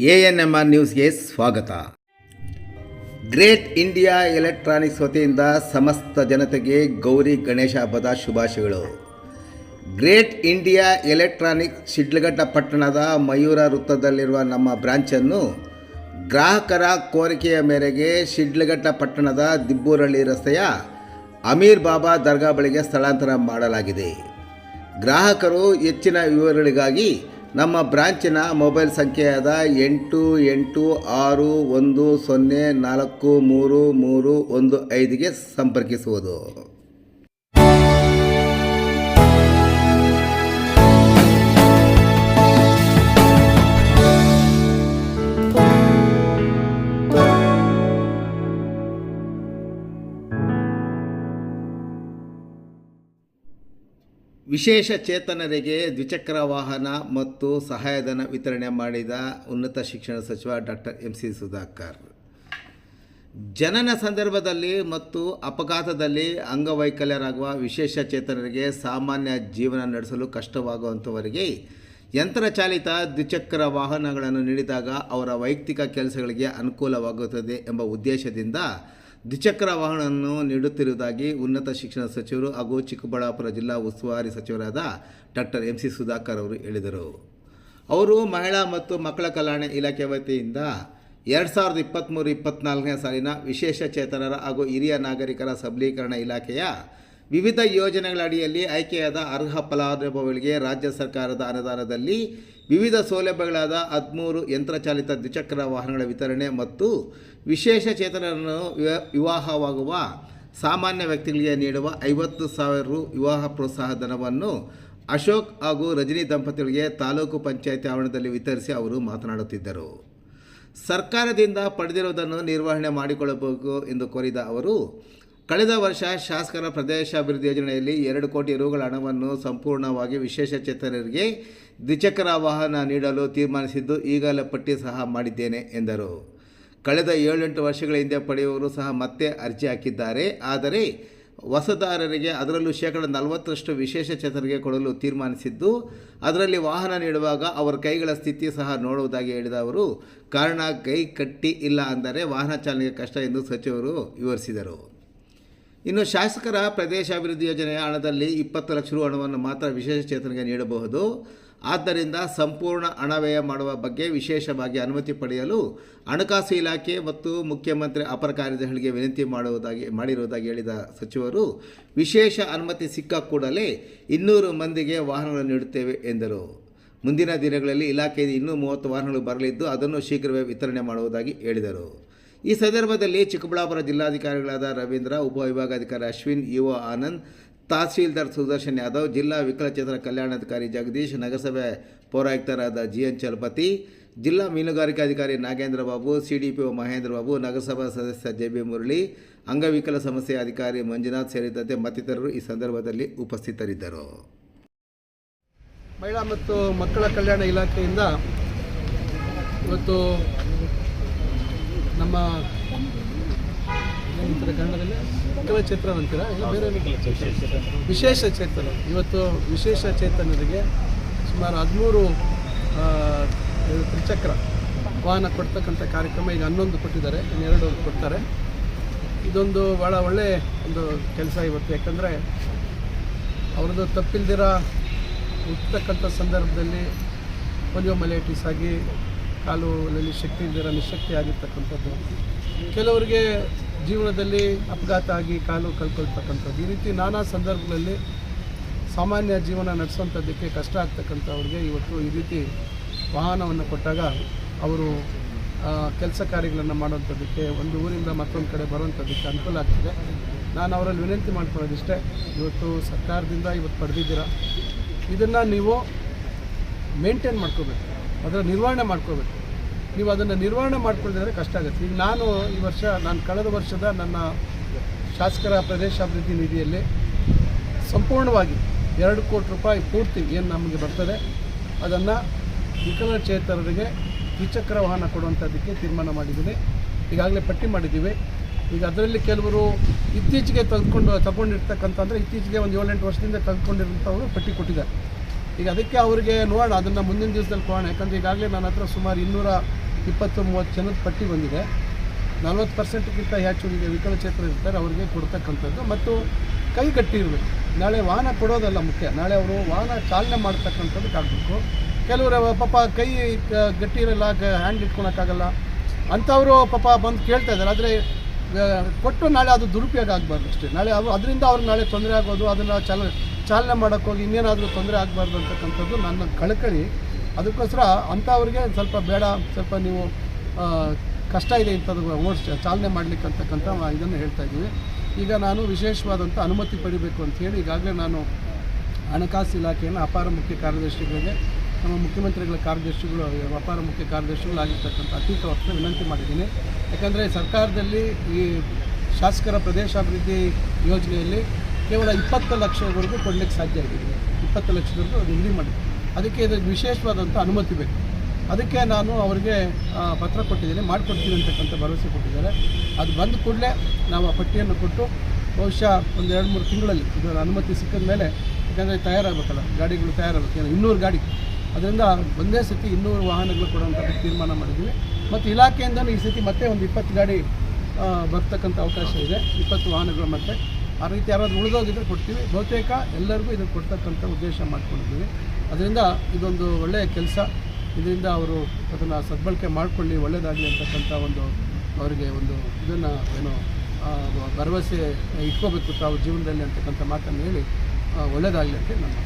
A N M R ನ್ಯೂಸ್ಗೆ ಸ್ವಾಗತ. Great India electronics ವತಿಯಿಂದ ಸಮಸ್ತ ಜನತೆಗೆ ಗೌರಿ ಗಣೇಶ ಹಬ್ಬದ ಶುಭಾಶಯಗಳು. ಗ್ರೇಟ್ ಇಂಡಿಯಾ ಎಲೆಕ್ಟ್ರಾನಿಕ್ಸ್ ಶಿಡ್ಲಘಟ್ಟ ಪಟ್ಟಣದ ಮಯೂರ ವೃತ್ತದಲ್ಲಿರುವ ನಮ್ಮ ಬ್ರಾಂಚನ್ನು ಗ್ರಾಹಕರ ಕೋರಿಕೆಯ ಮೇರೆಗೆ ಶಿಡ್ಲಘಟ್ಟ ಪಟ್ಟಣದ ದಿಬ್ಬೂರಳ್ಳಿ ರಸ್ತೆಯ ಅಮೀರ್ ಬಾಬಾ ದರ್ಗಾ ಬಳಿಗೆ ಸ್ಥಳಾಂತರ ಮಾಡಲಾಗಿದೆ. ಗ್ರಾಹಕರು ಹೆಚ್ಚಿನ ವಿವರಗಳಿಗಾಗಿ ನಮ್ಮ ಬ್ರಾಂಚಿನ ಮೊಬೈಲ್ ಸಂಖ್ಯೆಯಾದ ಎಂಟು ಎಂಟು, ಆರು, ಒಂದು, ಸೊನ್ನೆ, ನಾಲ್ಕು, ಮೂರು ಮೂರು, ಒಂದು ಐದಿಗೆ ಸಂಪರ್ಕಿಸುವುದು. ವಿಶೇಷ ಚೇತನರಿಗೆ ದ್ವಿಚಕ್ರ ವಾಹನ ಮತ್ತು ಸಹಾಯಧನ ವಿತರಣೆ ಮಾಡಿದ ಉನ್ನತ ಶಿಕ್ಷಣ ಸಚಿವ ಡಾಕ್ಟರ್ ಎಂ ಸಿ ಸುಧಾಕರ್. ಜನನ ಸಂದರ್ಭದಲ್ಲಿ ಮತ್ತು ಅಪಘಾತದಲ್ಲಿ ಅಂಗವೈಕಲ್ಯರಾಗುವ ವಿಶೇಷ ಚೇತನರಿಗೆ ಸಾಮಾನ್ಯ ಜೀವನ ನಡೆಸಲು ಕಷ್ಟವಾಗುವಂಥವರಿಗೆ ಯಂತ್ರಚಾಲಿತ ದ್ವಿಚಕ್ರ ವಾಹನಗಳನ್ನು ನೀಡಿದಾಗ ಅವರ ವೈಯಕ್ತಿಕ ಕೆಲಸಗಳಿಗೆ ಅನುಕೂಲವಾಗುತ್ತದೆ ಎಂಬ ಉದ್ದೇಶದಿಂದ ದ್ವಿಚಕ್ರ ವಾಹನವನ್ನು ನೀಡುತ್ತಿರುವುದಾಗಿ ಉನ್ನತ ಶಿಕ್ಷಣ ಸಚಿವರು ಹಾಗೂ ಚಿಕ್ಕಬಳ್ಳಾಪುರ ಜಿಲ್ಲಾ ಉಸ್ತುವಾರಿ ಸಚಿವರಾದ ಡಾಕ್ಟರ್ ಎಂ ಸಿ ಸುಧಾಕರ್ ಅವರು ಹೇಳಿದರು. ಅವರು ಮಹಿಳಾ ಮತ್ತು ಮಕ್ಕಳ ಕಲ್ಯಾಣ ಇಲಾಖೆ ವತಿಯಿಂದ ಎರಡು ಸಾವಿರದ ಇಪ್ಪತ್ತ್ಮೂರು ಇಪ್ಪತ್ತ್ನಾಲ್ಕನೇ ಸಾಲಿನ ವಿಶೇಷ ಚೇತನರ ಹಾಗೂ ಹಿರಿಯ ನಾಗರಿಕರ ಸಬಲೀಕರಣ ಇಲಾಖೆಯ ವಿವಿಧ ಯೋಜನೆಗಳ ಅಡಿಯಲ್ಲಿ ಆಯ್ಕೆಯಾದ ಅರ್ಹ ಫಲಾನುಭವಿಗಳಿಗೆ ರಾಜ್ಯ ಸರ್ಕಾರದ ಅನುದಾನದಲ್ಲಿ ವಿವಿಧ ಸೌಲಭ್ಯಗಳಾದ ಹದಿಮೂರು ಯಂತ್ರಚಾಲಿತ ದ್ವಿಚಕ್ರ ವಾಹನಗಳ ವಿತರಣೆ ಮತ್ತು ವಿಶೇಷ ಚೇತನರನ್ನು ವಿವ- ವಿವಾಹವಾಗುವ ಸಾಮಾನ್ಯ ವ್ಯಕ್ತಿಗಳಿಗೆ ನೀಡುವ ಐವತ್ತು ಸಾವಿರ ರು ವಿವಾಹ ಪ್ರೋತ್ಸಾಹ ಧನವನ್ನು ಅಶೋಕ್ ಹಾಗೂ ರಜನಿ ದಂಪತಿಗಳಿಗೆ ತಾಲೂಕು ಪಂಚಾಯಿತಿ ಆವರಣದಲ್ಲಿ ವಿತರಿಸಿ ಅವರು ಮಾತನಾಡುತ್ತಿದ್ದರು. ಸರ್ಕಾರದಿಂದ ಪಡೆದಿರುವುದನ್ನು ನಿರ್ವಹಣೆ ಮಾಡಿಕೊಳ್ಳಬೇಕು ಎಂದು ಕೋರಿದ ಅವರು ಕಳೆದ ವರ್ಷ ಶಾಸಕರ ಪ್ರದೇಶಾಭಿವೃದ್ಧಿ ಯೋಜನೆಯಲ್ಲಿ ಎರಡು ಕೋಟಿ ರುಗಳ ಹಣವನ್ನು ಸಂಪೂರ್ಣವಾಗಿ ವಿಶೇಷ ಚೇತನರಿಗೆ ದ್ವಿಚಕ್ರ ವಾಹನ ನೀಡಲು ತೀರ್ಮಾನಿಸಿದ್ದು ಈಗಲೇ ಪಟ್ಟಿ ಸಹ ಮಾಡಿದ್ದೇನೆ, ಎಂದರು. ಕಳೆದ ಏಳೆಂಟು ವರ್ಷಗಳ ಹಿಂದೆ ಪಡೆಯುವವರು ಸಹ ಮತ್ತೆ ಅರ್ಜಿ ಹಾಕಿದ್ದಾರೆ. ಆದರೆ ಹೊಸದಾರರಿಗೆ ಅದರಲ್ಲೂ ಶೇಕಡ ನಲವತ್ತರಷ್ಟು ವಿಶೇಷ ಚೇತನರಿಗೆ ಕೊಡಲು ತೀರ್ಮಾನಿಸಿದ್ದು, ಅದರಲ್ಲಿ ವಾಹನ ನೀಡುವಾಗ ಅವರ ಕೈಗಳ ಸ್ಥಿತಿ ಸಹ ನೋಡುವುದಾಗಿ ಹೇಳಿದ ಅವರು, ಕಾರಣ ಕೈ ಕಟ್ಟಿ ಇಲ್ಲ ಅಂದರೆ ವಾಹನ ಚಾಲನೆಗೆ ಕಷ್ಟ ಎಂದು ಸಚಿವರು ವಿವರಿಸಿದರು. ಇನ್ನು ಶಾಸಕರ ಪ್ರದೇಶಾಭಿವೃದ್ಧಿ ಯೋಜನೆಯ ಹಣದಲ್ಲಿ ಇಪ್ಪತ್ತು ಲಕ್ಷ ರು ಹಣವನ್ನು ಮಾತ್ರ ವಿಶೇಷ ಚೇತನಿಗೆ ನೀಡಬಹುದು. ಆದ್ದರಿಂದ ಸಂಪೂರ್ಣ ಹಣ ವ್ಯಯ ಮಾಡುವ ಬಗ್ಗೆ ವಿಶೇಷವಾಗಿ ಅನುಮತಿ ಪಡೆಯಲು ಹಣಕಾಸು ಇಲಾಖೆ ಮತ್ತು ಮುಖ್ಯಮಂತ್ರಿ ಅಪರ ಕಾರ್ಯದರ್ಶಿಗಳಿಗೆ ವಿನಂತಿ ಮಾಡುವುದಾಗಿ, ಮಾಡಿರುವುದಾಗಿ ಹೇಳಿದ ಸಚಿವರು, ವಿಶೇಷ ಅನುಮತಿ ಸಿಕ್ಕ ಕೂಡಲೇ ಇನ್ನೂರು ಮಂದಿಗೆ ವಾಹನಗಳನ್ನು ನೀಡುತ್ತೇವೆ ಎಂದರು. ಮುಂದಿನ ದಿನಗಳಲ್ಲಿ ಇಲಾಖೆಯಿಂದ ಇನ್ನೂ ಮೂವತ್ತು ವಾಹನಗಳು ಬರಲಿದ್ದು ಅದನ್ನು ಶೀಘ್ರವೇ ವಿತರಣೆ ಮಾಡುವುದಾಗಿ ಹೇಳಿದರು. ಈ ಸಂದರ್ಭದಲ್ಲಿ ಚಿಕ್ಕಬಳ್ಳಾಪುರ ಜಿಲ್ಲಾಧಿಕಾರಿಗಳಾದ ರವೀಂದ್ರ ಉಪವಿಭಾಗಾಧಿಕಾರಿ ಅಶ್ವಿನ್ ಯುವ ಆನಂದ್, ತಹಸೀಲ್ದಾರ್ ಸುದರ್ಶನ್ ಯಾದವ್, ಜಿಲ್ಲಾ ವಿಕಲಚೇತನ ಕಲ್ಯಾಣಾಧಿಕಾರಿ ಜಗದೀಶ್, ನಗರಸಭೆ ಪೌರಾಯುಕ್ತರಾದ ಜಿ ಎನ್ ಚಲಪತಿ, ಜಿಲ್ಲಾ ಮೀನುಗಾರಿಕಾಧಿಕಾರಿ Nagendra Babu C D P O Mahendra Babu, ನಗರಸಭಾ ಸದಸ್ಯ ಜೆ ಬಿ ಮುರಳಿ, ಅಂಗವಿಕಲ ಸಮಸ್ಯೆ ಅಧಿಕಾರಿ ಮಂಜುನಾಥ್ ಸೇರಿದಂತೆ ಮತ್ತಿತರರು ಈ ಸಂದರ್ಭದಲ್ಲಿ ಉಪಸ್ಥಿತರಿದ್ದರು. ಮಹಿಳಾ ಮತ್ತು ಮಕ್ಕಳ ಕಲ್ಯಾಣ ಇಲಾಖೆಯಿಂದ ಇವತ್ತು ನಮ್ಮ ಕನ್ನಡದಲ್ಲಿ ಚೈತ್ರ ಅಂತೀರಾ? ಇಲ್ಲ ಬೇರೆ ವಿಶೇಷ ಚೇತನ. ಇವತ್ತು ವಿಶೇಷ ಚೇತನರಿಗೆ ಸುಮಾರು ಹದಿಮೂರು ತ್ರಿಚಕ್ರ ವಾಹನ ಕೊಡ್ತಕ್ಕಂಥ ಕಾರ್ಯಕ್ರಮ ಈಗ ಹನ್ನೊಂದು ಕೊಟ್ಟಿದ್ದಾರೆ ಇನ್ನೆರಡು ಕೊಡ್ತಾರೆ. ಇದೊಂದು ಭಾಳ ಒಳ್ಳೆ ಒಂದು ಕೆಲಸ ಇವತ್ತು. ಯಾಕಂದರೆ ಅವ್ರದ್ದು ತಪ್ಪಿಲ್ದಿರ ಹುಟ್ಟತಕ್ಕಂಥ ಸಂದರ್ಭದಲ್ಲಿ ಪೊಲಿಯೋಮಲೈಟಿಸ್ ಆಗಿ ಕಾಲುಗಳಲ್ಲಿ ಶಕ್ತಿ ಇದ್ದರ ನಿಶಕ್ತಿ ಆಗಿರ್ತಕ್ಕಂಥದ್ದು. ಕೆಲವರಿಗೆ ಜೀವನದಲ್ಲಿ ಅಪಘಾತ ಆಗಿ ಕಾಲು ಕಳ್ಕೊಳ್ತಕ್ಕಂಥದ್ದು ಈ ರೀತಿ ನಾನಾ ಸಂದರ್ಭಗಳಲ್ಲಿ ಸಾಮಾನ್ಯ ಜೀವನ ನಡೆಸೋಂಥದ್ದಕ್ಕೆ ಕಷ್ಟ ಆಗ್ತಕ್ಕಂಥವ್ರಿಗೆ ಇವತ್ತು ಈ ರೀತಿ ವಾಹನವನ್ನು ಕೊಟ್ಟಾಗ ಅವರು ಕೆಲಸ ಕಾರ್ಯಗಳನ್ನು ಮಾಡುವಂಥದ್ದಕ್ಕೆ ಒಂದು ಊರಿಂದ ಮತ್ತೊಂದು ಕಡೆ ಬರುವಂಥದ್ದಕ್ಕೆ ಅನುಕೂಲ ಆಗ್ತಿದೆ. ನಾನು ಅವರಲ್ಲಿ ವಿನಂತಿ ಮಾಡ್ಕೊಳ್ಳೋದಿಷ್ಟೇ, ಇವತ್ತು ಸರ್ಕಾರದಿಂದ ಇವತ್ತು ಪಡೆದಿದ್ದೀರಾ, ಇದನ್ನು ನೀವು ಮೇಂಟೈನ್ ಮಾಡ್ಕೋಬೇಕು. ಅದರ ನಿರ್ವಹಣೆ ಮಾಡ್ಕೋಬೇಕು. ನೀವು ಅದನ್ನು ನಿರ್ವಹಣೆ ಮಾಡ್ಕೊಳ್ಳಿದ್ರೆ ಕಷ್ಟ ಆಗುತ್ತೆ. ಈಗ ನಾನು ಈ ವರ್ಷ, ನಾನು ಕಳೆದ ವರ್ಷದ ನನ್ನ ಶಾಸಕರ ಪ್ರದೇಶಾಭಿವೃದ್ಧಿ ನಿಧಿಯಲ್ಲಿ ಸಂಪೂರ್ಣವಾಗಿ ಎರಡು ಕೋಟಿ ರೂಪಾಯಿ ಪೂರ್ತಿ ಏನು ನಮಗೆ ಬರ್ತದೆ, ಅದನ್ನು ವಿಕಲಚೇತನರಿಗೆ ದ್ವಿಚಕ್ರ ವಾಹನ ಕೊಡುವಂಥದ್ದಕ್ಕೆ ತೀರ್ಮಾನ ಮಾಡಿದ್ದೀನಿ. ಈಗಾಗಲೇ ಪಟ್ಟಿ ಮಾಡಿದ್ದೀವಿ. ಈಗ ಅದರಲ್ಲಿ ಕೆಲವರು ಇತ್ತೀಚೆಗೆ ತೆಗೆದುಕೊಂಡು ತಗೊಂಡಿರ್ತಕ್ಕಂಥ ಅಂದರೆ ಇತ್ತೀಚೆಗೆ ಒಂದು ಏಳೆಂಟು ವರ್ಷದಿಂದ ತೆಗೆದುಕೊಂಡಿರುವಂಥವರು ಪಟ್ಟಿ ಕೊಟ್ಟಿದ್ದಾರೆ. ಈಗ ಅದಕ್ಕೆ ಅವರಿಗೆ ನೋಡೋಣ, ಅದನ್ನು ಮುಂದಿನ ದಿವಸದಲ್ಲಿ ಕೊಡೋಣ. ಯಾಕಂದರೆ ಈಗಾಗಲೇ ನನ್ನ ಹತ್ರ ಸುಮಾರು ಇನ್ನೂರ ಇಪ್ಪತ್ತು ಮೂವತ್ತು ಜನದ ಪಟ್ಟಿ ಬಂದಿದೆ. ನಲ್ವತ್ತು ಪರ್ಸೆಂಟ್ಗಿಂತ ಹೆಚ್ಚು ಈಗ ವಿಕಲಚೇತನ ಇರ್ತಾರೆ, ಅವರಿಗೆ ಕೊಡ್ತಕ್ಕಂಥದ್ದು. ಮತ್ತು ಕೈ ಗಟ್ಟಿ ಇರಬೇಕು. ನಾಳೆ ವಾಹನ ಕೊಡೋದಲ್ಲ ಮುಖ್ಯ. ನಾಳೆ ಅವರು ವಾಹನ ಚಾಲನೆ ಮಾಡ್ತಕ್ಕಂಥದ್ದು ಆಗಬೇಕು ಕೆಲವರು, ಪಾಪ ಕೈ ಗಟ್ಟಿ ಇರಲ್ಲ ಹ್ಯಾಂಡ್ ಇಟ್ಕೊಳಕ್ಕಾಗಲ್ಲ. ಅಂಥವರು ಪಾಪ ಬಂದು ಕೇಳ್ತಾ ಇದ್ದಾರೆ. ಆದರೆ ಕೊಟ್ಟು ನಾಳೆ ಅದು ದುರುಪಯೋಗ ಆಗಬಾರ್ದು ಅಷ್ಟೇ. ನಾಳೆ ಅವರು ಅದರಿಂದ ಅವ್ರು ನಾಳೆ ತೊಂದರೆ ಆಗೋದು, ಅದನ್ನು ಚಾಲ ಚಾಲನೆ ಮಾಡೋಕ್ಕೋಗಿ ಇನ್ನೇನಾದರೂ ತೊಂದರೆ ಆಗಬಾರ್ದು ಅಂತಕ್ಕಂಥದ್ದು ನನ್ನ ಕಳಕಳಿ. ಅದಕ್ಕೋಸ್ಕರ ಅಂಥವ್ರಿಗೆ ಸ್ವಲ್ಪ ಬೇಡ, ಸ್ವಲ್ಪ ನೀವು ಕಷ್ಟ ಇದೆ ಇಂಥದ್ದು ಓಡಿಸ್, ಚಾಲನೆ ಮಾಡಲಿಕ್ಕೆ ಅಂತಕ್ಕಂಥ ಇದನ್ನು ಹೇಳ್ತಾ ಇದ್ದೀವಿ ಈಗ ನಾನು ವಿಶೇಷವಾದಂಥ ಅನುಮತಿ ಪಡಿಬೇಕು ಹೇಳಿ ಈಗಾಗಲೇ ನಾನು ಹಣಕಾಸು ಇಲಾಖೆಯನ್ನು ಅಪಾರ ಮುಖ್ಯ ಕಾರ್ಯದರ್ಶಿಗಳಿಗೆ, ನಮ್ಮ ಮುಖ್ಯಮಂತ್ರಿಗಳ ಕಾರ್ಯದರ್ಶಿಗಳು, ಅಪಾರ ಮುಖ್ಯ ಕಾರ್ಯದರ್ಶಿಗಳಾಗಿರ್ತಕ್ಕಂಥ ಅತೀತ ವರ್ಷ ವಿನಂತಿ ಮಾಡಿದ್ದೀನಿ. ಯಾಕಂದರೆ ಸರ್ಕಾರದಲ್ಲಿ ಈ ಶಾಸಕರ ಪ್ರದೇಶಾಭಿವೃದ್ಧಿ ಯೋಜನೆಯಲ್ಲಿ ಕೇವಲ ಇಪ್ಪತ್ತು ಲಕ್ಷವರೆಗೂ ಕೊಡಲಿಕ್ಕೆ ಸಾಧ್ಯ ಆಗಿದೆ ಇಪ್ಪತ್ತು ಲಕ್ಷದವರೆಗೂ ಅದು ಇಲ್ಲಿ ಮಾಡಿದೆ ಅದಕ್ಕೆ ಇದಕ್ಕೆ ವಿಶೇಷವಾದಂಥ ಅನುಮತಿ ಬೇಕು. ಅದಕ್ಕೆ ನಾನು ಅವರಿಗೆ ಪತ್ರ ಕೊಟ್ಟಿದ್ದೀನಿ, ಮಾಡಿಕೊಡ್ತೀನಿ ಅಂತಕ್ಕಂಥ ಭರವಸೆ ಕೊಟ್ಟಿದ್ದಾರೆ. ಅದು ಬಂದ ಕೂಡಲೇ ನಾವು ಆ ಪಟ್ಟಿಯನ್ನು ಕೊಟ್ಟು ಬಹುಶಃ ಒಂದು ಎರಡು ಮೂರು ತಿಂಗಳಲ್ಲಿ ಇದರ ಅನುಮತಿ ಸಿಕ್ಕಿದ ಮೇಲೆ, ಯಾಕಂದರೆ ತಯಾರಾಗಬೇಕಲ್ಲ, ಗಾಡಿಗಳು ತಯಾರಾಗಬೇಕು. ಇನ್ನೂರು ಗಾಡಿ. ಅದರಿಂದ ಒಂದೇ ಸತಿ ಇನ್ನೂರು ವಾಹನಗಳು ಕೊಡುವಂಥ ತೀರ್ಮಾನ ಮಾಡಿದ್ದೀವಿ. ಮತ್ತು ಇಲಾಖೆಯಿಂದಲೂ ಈ ಸತಿ ಮತ್ತೆ ಒಂದು ಇಪ್ಪತ್ತು ಗಾಡಿ ಬರ್ತಕ್ಕಂಥ ಅವಕಾಶ ಇದೆ. ಇಪ್ಪತ್ತು ವಾಹನಗಳು ಮತ್ತೆ ಆ ರೀತಿ ಯಾರಾದರೂ ಉಳಿದೋಗಿದ್ರೆ ಕೊಡ್ತೀವಿ. ಬಹುತೇಕ ಎಲ್ಲರಿಗೂ ಇದನ್ನು ಕೊಡ್ತಕ್ಕಂಥ ಉದ್ದೇಶ ಮಾಡ್ಕೊಂಡಿದ್ದೀವಿ. ಅದರಿಂದ ಇದೊಂದು ಒಳ್ಳೆಯ ಕೆಲಸ. ಇದರಿಂದ ಅವರು ಅದನ್ನು ಸದ್ಬಳಕೆ ಮಾಡಿಕೊಳ್ಳಿ ಒಳ್ಳೆಯದಾಗಲಿ ಅಂತಕ್ಕಂಥ ಒಂದು ಅವರಿಗೆ ಒಂದು ಇದನ್ನು ಏನು ಭರವಸೆ ಇಟ್ಕೋಬೇಕು ತಾವು ಜೀವನದಲ್ಲಿ ಅಂತಕ್ಕಂಥ ಮಾತನ್ನು ಹೇಳಿ ಒಳ್ಳೆಯದಾಗಲಿ ಅಂತ ನಾನು